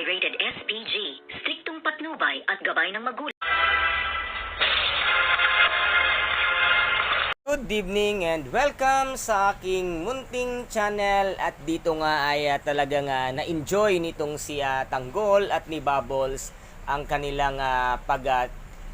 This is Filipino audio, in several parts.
rated SPG, striktong patnubay at gabay ng magulang. Good evening and welcome sa aking munting channel at dito nga ay ah, talagang ah, na-enjoy nitong si ah, Tanggol at ni Bubbles ang kanilang pag ah,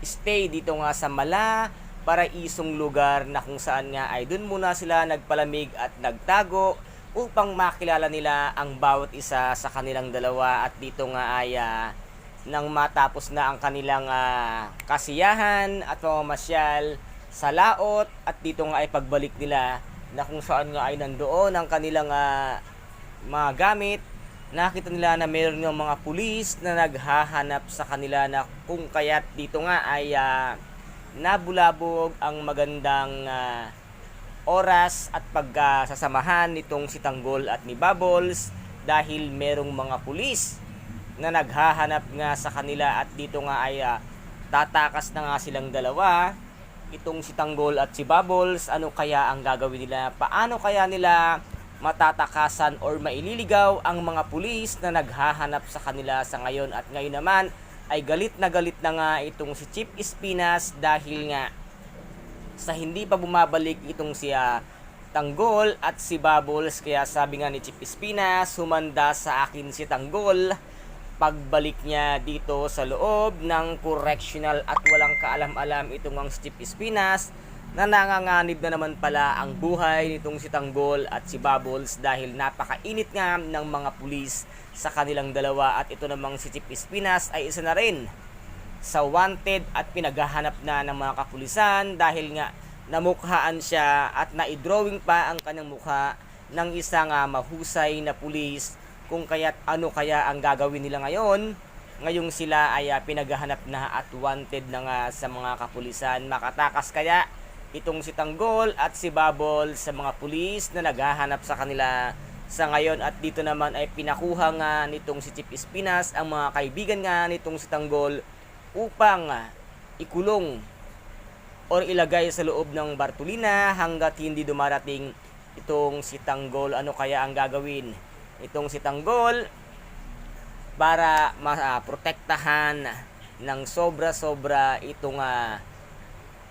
stay dito nga sa Mala paraisong lugar na kung saan nga ay dun muna sila nagpalamig at nagtago upang makilala nila ang bawat isa sa kanilang dalawa at dito nga ay ah, nang matapos na ang kanilang ah, kasiyahan at pamamasyal sa laot at dito nga ay pagbalik nila na kung saan nga ay nandoon ang kanilang ah, mga gamit. Nakita nila na mayroon ng mga pulis na naghahanap sa kanila na kung kaya't dito nga ay ah, nabulabog ang magandang ah, oras at pagkasasamahan nitong si Tanggol at ni Bubbles dahil merong mga pulis na naghahanap nga sa kanila at dito nga ay ah, tatakas na nga silang dalawa itong si Tanggol at si Bubbles. Ano kaya ang gagawin nila? Paano kaya nila matatakasan or maililigaw ang mga pulis na naghahanap sa kanila sa ngayon? At ngayon naman ay galit na galit na nga itong si Chip Espinas dahil nga sa hindi pa bumabalik itong si ah, Tanggol at si Bubbles. Kaya sabi nga ni Chip Espinas humanda sa akin si Tanggol. Pagbalik niya dito sa loob ng correctional at walang kaalam-alam itong ang Chip Espinas na nanganganib na naman pala ang buhay nitong si Tanggol at si Bubbles dahil napakainit nga ng mga pulis sa kanilang dalawa. At ito namang si Chip Espinas ay isa na rin sa wanted at pinaghahanap na ng mga kapulisan dahil nga namukhaan siya at naidrawing pa ang kanyang mukha ng isang ah, mahusay na pulis kung kaya't ano kaya ang gagawin nila ngayon. Ngayong sila ay ah, pinaghahanap na at wanted na nga sa mga kapulisan. Makatakas kaya itong si Tanggol at si Babol sa mga pulis na naghahanap sa kanila sa ngayon. At dito naman ay pinakuha nga nitong si Chip Espinas ang mga kaibigan nga nitong si Tanggol upang ah, ikulong or ilagay sa loob ng Bartolina hanggat hindi dumarating itong si Tanggol. Ano kaya ang gagawin? Itong si Tanggol para maprotektahan ng sobra-sobra itong ah,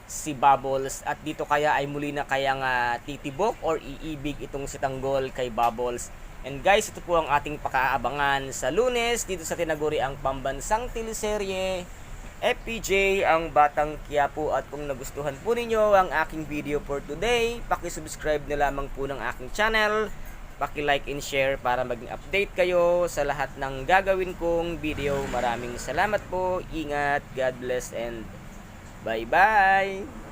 si Bubbles at dito kaya ay muli na kaya nga titibok or iibig itong si Tanggol kay Bubbles. And guys, ito po ang ating pakaabangan sa lunes dito sa tinaguri ang pambansang teleserye FPJ ang Batang Quiapo at kung nagustuhan po ninyo ang aking video for today, paki-subscribe na lamang po ng aking channel, paki-like and share para maging update kayo sa lahat ng gagawin kong video. Maraming salamat po, ingat, God bless and bye-bye!